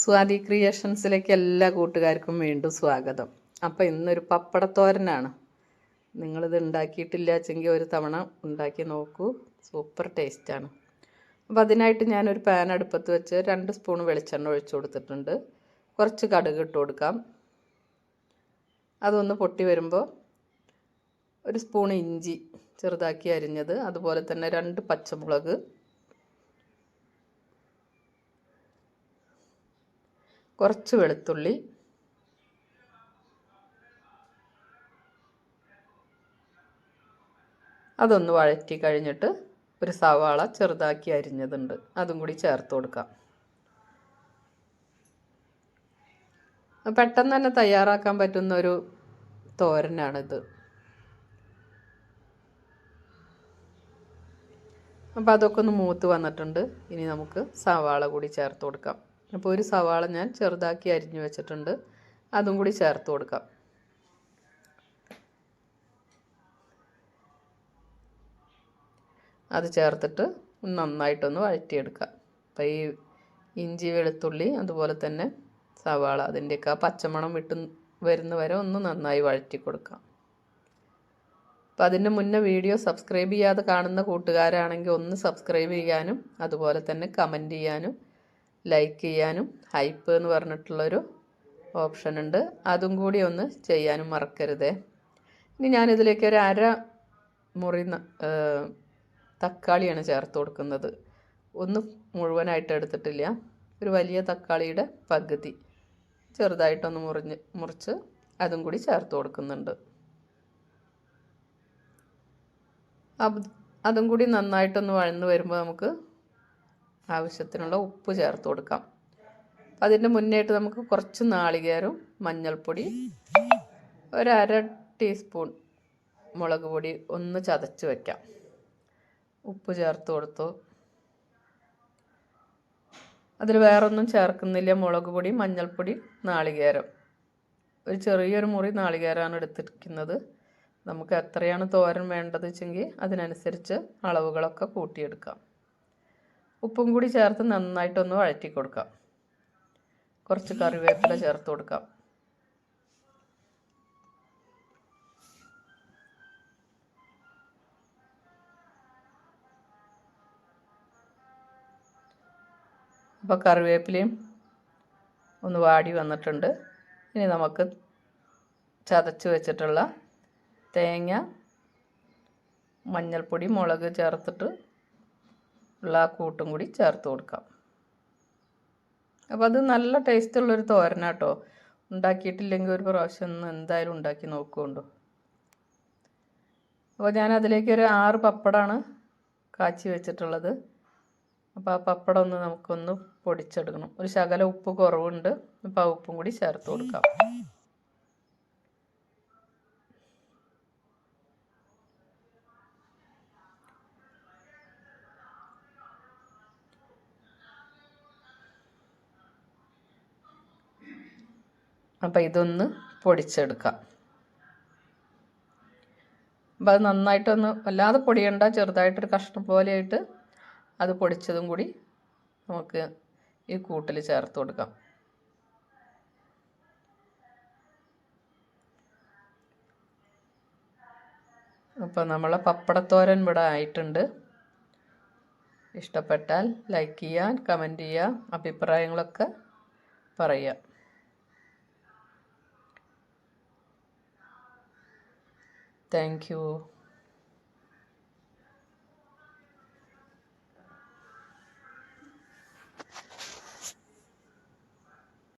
സ്വാതി ക്രിയേഷൻസിലേക്ക് എല്ലാ കൂട്ടുകാർക്കും വീണ്ടും സ്വാഗതം. അപ്പോൾ ഇന്നൊരു പപ്പടത്തോരനാണ്. നിങ്ങളിത് ഉണ്ടാക്കിയിട്ടില്ല വെച്ചെങ്കിൽ ഒരു തവണ ഉണ്ടാക്കി നോക്കൂ. സൂപ്പർ ടേസ്റ്റാണ്. അപ്പോൾ അതിനായിട്ട് ഞാനൊരു പാൻ അടുപ്പത്ത് വെച്ച് രണ്ട് സ്പൂൺ വെളിച്ചെണ്ണ ഒഴിച്ചു കൊടുത്തിട്ടുണ്ട്. കുറച്ച് കടുക് ഇട്ട് കൊടുക്കാം. അതൊന്ന് പൊട്ടി വരുമ്പോൾ ഒരു സ്പൂൺ ഇഞ്ചി ചെറുതാക്കി അരിഞ്ഞത്. അതുപോലെ തന്നെ രണ്ട് പച്ചമുളക് കുറച്ച് വെളുത്തുള്ളി. അതൊന്ന് വഴറ്റി കഴിഞ്ഞിട്ട് ഒരു സവാള ചെറുതാക്കി അരിഞ്ഞതുണ്ട്. അതും കൂടി ചേർത്ത് കൊടുക്കാം. പെട്ടെന്ന് തന്നെ തയ്യാറാക്കാൻ പറ്റുന്ന ഒരു തോരനാണിത്. അപ്പോൾ അതൊക്കെ ഒന്ന് മൂത്ത് വന്നിട്ടുണ്ട്. ഇനി നമുക്ക് സവാള കൂടി ചേർത്ത് കൊടുക്കാം. അപ്പോൾ ഒരു സവാള ഞാൻ ചെറുതാക്കി അരിഞ്ഞു വെച്ചിട്ടുണ്ട്. അതും കൂടി ചേർത്ത് കൊടുക്കാം. അത് ചേർത്തിട്ട് നന്നായിട്ടൊന്ന് വഴറ്റിയെടുക്കാം. അപ്പോൾ ഈ ഇഞ്ചി വെളുത്തുള്ളി അതുപോലെ തന്നെ സവാള അതിന്റെയൊക്കെ ആ പച്ചമണം വിട്ട് വരുന്ന വരെ ഒന്ന് നന്നായി വഴറ്റി കൊടുക്കാം. അപ്പോൾ അതിന്റെ മുന്നേ വീഡിയോ സബ്സ്ക്രൈബ് ചെയ്യാതെ കാണുന്ന കൂട്ടുകാരാണെങ്കിൽ ഒന്ന് സബ്സ്ക്രൈബ് ചെയ്യാനും അതുപോലെ തന്നെ കമന്റ് ചെയ്യാനും ലൈക്ക് ചെയ്യാനും ഹൈപ്പ് എന്ന് പറഞ്ഞിട്ടുള്ളൊരു ഓപ്ഷൻ ഉണ്ട്. അതും കൂടി ഒന്ന് ചെയ്യാനും മറക്കരുതേ. ഇനി ഞാനിതിലേക്ക് ഒരു അര മുറി തക്കാളിയാണ് ചേർത്ത് കൊടുക്കുന്നത്. ഒന്ന് മുഴുവനായിട്ട് എടുത്തിട്ടില്ല. ഒരു വലിയ തക്കാളിയുടെ പകുതി ചെറുതായിട്ടൊന്ന് മുറിഞ്ഞ് മുറിച്ച് അതും കൂടി ചേർത്ത് കൊടുക്കുന്നുണ്ട്. അതും കൂടി നന്നായിട്ടൊന്ന് വഴന്ന് വരുമ്പോൾ നമുക്ക് ആവശ്യത്തിനുള്ള ഉപ്പ് ചേർത്ത് കൊടുക്കാം. അതിന്റെ മുന്നേയിട്ട് നമുക്ക് കുറച്ച് നാളികേരവും മഞ്ഞൾപ്പൊടി ഒരര ടീസ്പൂൺ മുളക് പൊടി ഒന്ന് ചതച്ച് വയ്ക്കാം ഉപ്പ് ചേർത്ത് കൊടുത്തു. അതിൽ വേറൊന്നും ചേർക്കുന്നില്ല മുളക് പൊടി മഞ്ഞൾപ്പൊടി നാളികേരം. ഒരു ചെറിയൊരു മുറി നാളികേരമാണ് എടുത്തിരിക്കുന്നത്. നമുക്ക് എത്രയാണ് തോരൻ വേണ്ടത് വെച്ചെങ്കിൽ അതിനനുസരിച്ച് അളവുകളൊക്കെ കൂട്ടിയെടുക്കാം. ഉപ്പും കൂടി ചേർത്ത് നന്നായിട്ടൊന്ന് വഴറ്റി കൊടുക്കാം. കുറച്ച് കറിവേപ്പില ചേർത്ത് കൊടുക്കാം. അപ്പോൾ കറിവേപ്പിലയും ഒന്ന് വാടി വന്നിട്ടുണ്ട്. ഇനി നമുക്ക് ചതച്ച് വെച്ചിട്ടുള്ള തേങ്ങ മഞ്ഞൾപ്പൊടി മുളക് ചേർത്തിട്ട് ഉള്ള ആ കൂട്ടും കൂടി ചേർത്ത് കൊടുക്കാം. അപ്പോൾ അത് നല്ല ടേസ്റ്റുള്ളൊരു തോരനാട്ടോ. ഉണ്ടാക്കിയിട്ടില്ലെങ്കിൽ ഒരു പ്രാവശ്യം എന്തായാലും ഉണ്ടാക്കി നോക്കുകൊണ്ടു. അപ്പോൾ ഞാൻ അതിലേക്ക് ഒരു ആറ് പപ്പടമാണ് കാച്ചി വെച്ചിട്ടുള്ളത്. അപ്പോൾ ആ പപ്പടം ഒന്ന് നമുക്കൊന്ന് പൊടിച്ചെടുക്കണം. ഒരു ശകല ഉപ്പ് കുറവുണ്ട്. അപ്പോൾ ആ ഉപ്പും കൂടി ചേർത്ത് കൊടുക്കാം. അപ്പോൾ ഇതൊന്ന് പൊടിച്ചെടുക്കാം. അപ്പോൾ അത് നന്നായിട്ടൊന്ന് വല്ലാതെ പൊടിയണ്ട ചെറുതായിട്ടൊരു കഷ്ണം പോലെയായിട്ട് അത് പൊടിച്ചതും കൂടി നമുക്ക് ഈ കൂട്ടിൽ ചേർത്ത് കൊടുക്കാം. അപ്പോൾ നമ്മളെ പപ്പടത്തോരൻ ഇവിടെ ആയിട്ടുണ്ട്. ഇഷ്ടപ്പെട്ടാൽ ലൈക്ക് ചെയ്യുക കമന്റ് ചെയ്യുക അഭിപ്രായങ്ങളൊക്കെ പറയുക. Thank you.